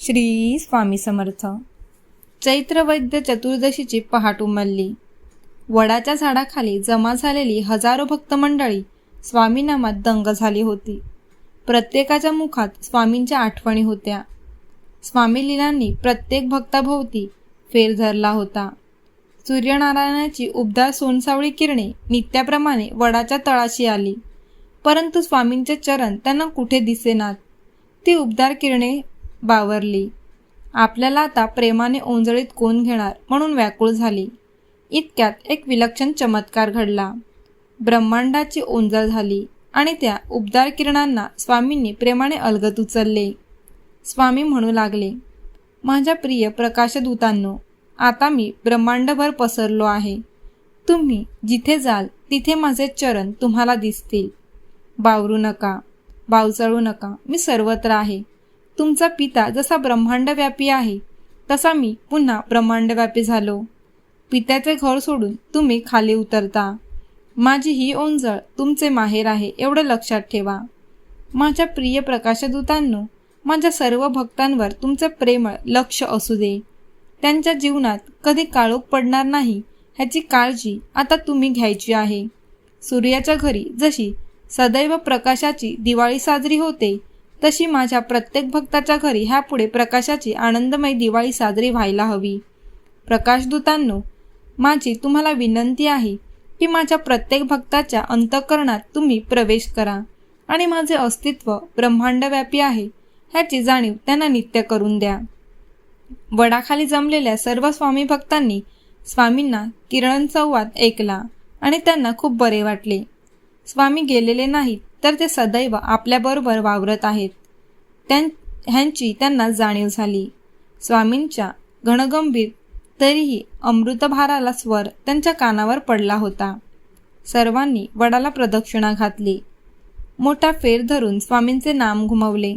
श्री स्वामी समर्थ. चैत्र वैद्य चतुर्दशीची पहाट उमलली. वडाच्या झाडाखाली जमा झालेली हजारो भक्त मंडळी स्वामीनामात दंग झाली होती. प्रत्येकाच्या मुखात स्वामींच्या आठवणी होत्या. स्वामी लीलांनी प्रत्येक भक्ताभोवती फेर धरला होता. सूर्यनारायणाची उबदार सोनसावळी किरणे नित्याप्रमाणे वडाच्या तळाशी आली. परंतु स्वामींचे चरण त्यांना कुठे दिसेनात? ती उबदार किरणे बावरली. आपल्याला आता प्रेमाने ओंजळीत कोण घेणार म्हणून व्याकुळ झाली. इतक्यात एक विलक्षण चमत्कार घडला. ब्रह्मांडाची ओंजळ झाली आणि त्या उबदार किरणांना स्वामींनी प्रेमाने अलगत उचलले. स्वामी म्हणू लागले माझ्या प्रिय प्रकाशदूतांनो आता मी ब्रह्मांडभर पसरलो आहे. तुम्ही जिथे जाल तिथे माझे चरण तुम्हाला दिसतील. बावरू नका बावचळू नका मी सर्वत्र आहे. तुमचा पिता जसा ब्रह्मांडव्यापी आहे तसा मी पुन्हा ब्रह्मांडव्यापी झालो. पित्याचे घर सोडून तुम्ही खाली उतरता. माझी ही ओंजळ तुमचे माहेर आहे एवढं लक्षात ठेवा. माझ्या प्रिय प्रकाशदूतांनो माझ्या सर्व भक्तांवर तुमचं प्रेमळ लक्ष असू दे. त्यांच्या जीवनात कधी काळोख पडणार नाही ह्याची काळजी आता तुम्ही घ्यायची आहे. सूर्याच्या घरी जशी सदैव प्रकाशाची दिवाळी साजरी होते तशी माझ्या प्रत्येक भक्ताच्या घरी ह्यापुढे प्रकाशाची आनंदमय दिवाळी साजरी व्हायला हवी. प्रकाशदूतांनो माझी तुम्हाला विनंती आहे की माझ्या प्रत्येक भक्ताच्या अंतकरणात तुम्ही प्रवेश करा आणि माझे अस्तित्व ब्रह्मांडव्यापी आहे ह्याची जाणीव त्यांना नित्य करून द्या. वडाखाली जमलेल्या सर्व स्वामी भक्तांनी स्वामींना किरण संवाद ऐकला आणि त्यांना खूप बरे वाटले. स्वामी गेलेले नाहीत तर ते सदैव आपल्याबरोबर वावरत आहेत. त्यां ह्यांची त्यांना जाणीव झाली. स्वामींच्या घणगंभीर तरीही अमृतभाराला स्वर त्यांच्या कानावर पडला होता. सर्वांनी वडाला प्रदक्षिणा घातली. मोठा फेर धरून स्वामींचे नाम घुमवले.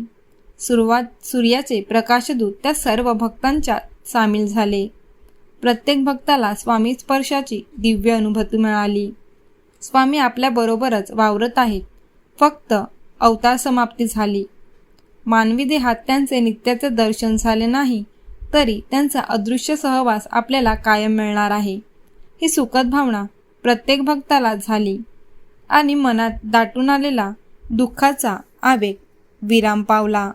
सुरुवात सूर्याचे प्रकाशदूत त्या सर्व भक्तांच्या सामील झाले. प्रत्येक भक्ताला स्वामी स्पर्शाची दिव्य अनुभूती मिळाली. स्वामी आपल्याबरोबरच वावरत आहेत. फक्त अवतार समाप्ती झाली. मानवी देहात त्यांचे नित्याचे दर्शन झाले नाही तरी त्यांचा अदृश्य सहवास आपल्याला कायम मिळणार आहे. ही सुखद भावना प्रत्येक भक्ताला झाली आणि मनात दाटून आलेला दुःखाचा आवेग विराम पावला.